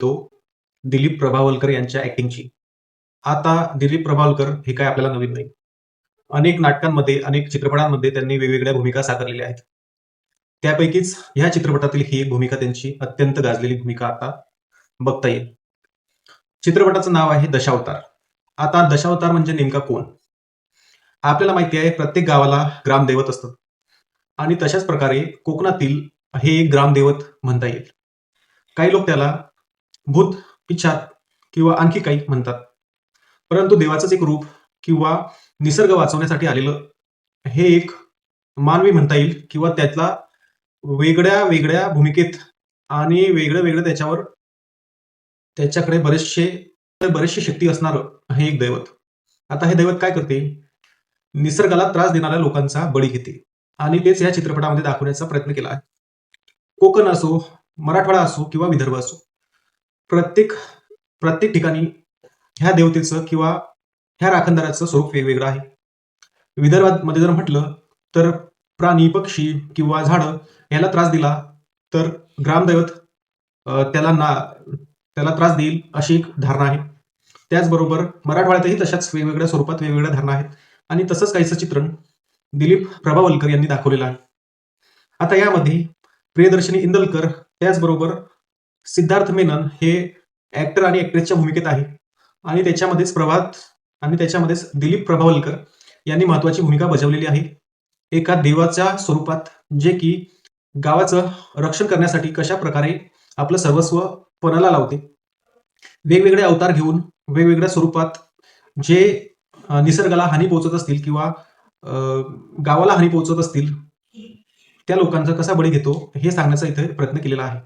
तो दिलीप प्रभावलकर यांच्या ऍक्टिंगची आता दिलीप प्रभावलकर हे काय आपल्याला नवीन नाही. अनेक नाटकांमध्ये अनेक चित्रपटांमध्ये त्यांनी वेगवेगळ्या भूमिका साकारलेल्या आहेत. त्यापैकीच ह्या चित्रपटातील ही एक भूमिका त्यांची अत्यंत गाजलेली भूमिका आता बघता येईल. चित्रपटाचं नाव आहे दशावतार. आता दशावतार म्हणजे नेमका कोण? आपल्याला माहिती आहे प्रत्येक गावाला ग्रामदैवत असतं आणि तशाच प्रकारे कोकणातील हे एक ग्रामदैवत म्हणता येईल. काही लोक त्याला भूत पिछात किंवा आणखी काही म्हणतात. परंतु देवाचंच एक रूप किंवा निसर्ग वाचवण्यासाठी आलेलं हे एक मानवी म्हणता येईल किंवा त्यातला वेगळ्या वेगळ्या भूमिकेत आणि वेगळं वेगळं त्याच्यावर त्याच्याकडे बरेचसे बरेचशी शक्ती असणारं हे एक दैवत. आता हे दैवत काय करते? निसर्गाला त्रास देणाऱ्या लोकांचा बळी घेते आणि तेच या चित्रपटामध्ये दाखवण्याचा प्रयत्न केला आहे. कोकण असो मराठवाडा असो किंवा विदर्भ असो प्रत्येक प्रत्येक ठिकाणी ह्या देवतेचं किंवा ह्या राखणदाराचं स्वरूप वेगवेगळं आहे. विदर्भामध्ये जर म्हटलं तर प्राणी पक्षी किंवा झाडं याला त्रास दिला तर ग्रामदैवत त्याला ना त्याला त्रास देईल अशी एक धारणा आहे. त्याचबरोबर मराठवाड्यातही तशाच वेगवेगळ्या स्वरूपात वेगवेगळ्या धारणा आहेत. आणि तसंच काहीचं चित्रण दिलीप प्रभावलकर यांनी दाखवलेलं आहे. आता यामध्ये प्रियदर्शनी इंदलकर त्याचबरोबर सिद्धार्थ मेनन हे ऍक्टर आणि ऍक्ट्रेसच्या भूमिकेत आहे. आणि त्याच्यामध्येच प्रभात आणि त्याच्यामध्येच दिलीप प्रभावलकर यांनी महत्वाची भूमिका बजावलेली आहे. एका देवाच्या स्वरूपात जे की गावाचं रक्षण करण्यासाठी कशा प्रकारे आपलं सर्वस्व पणाला लावते. वेगवेगळे अवतार घेऊन वेगवेगळ्या स्वरूपात जे निसर्गाला हानी पोहोचत असतील किंवा गावाला हानी पोहोचत असतील त्या लोकांचा कसा बळी घेतो हे सांगण्याचा इथे प्रयत्न केलेला आहे.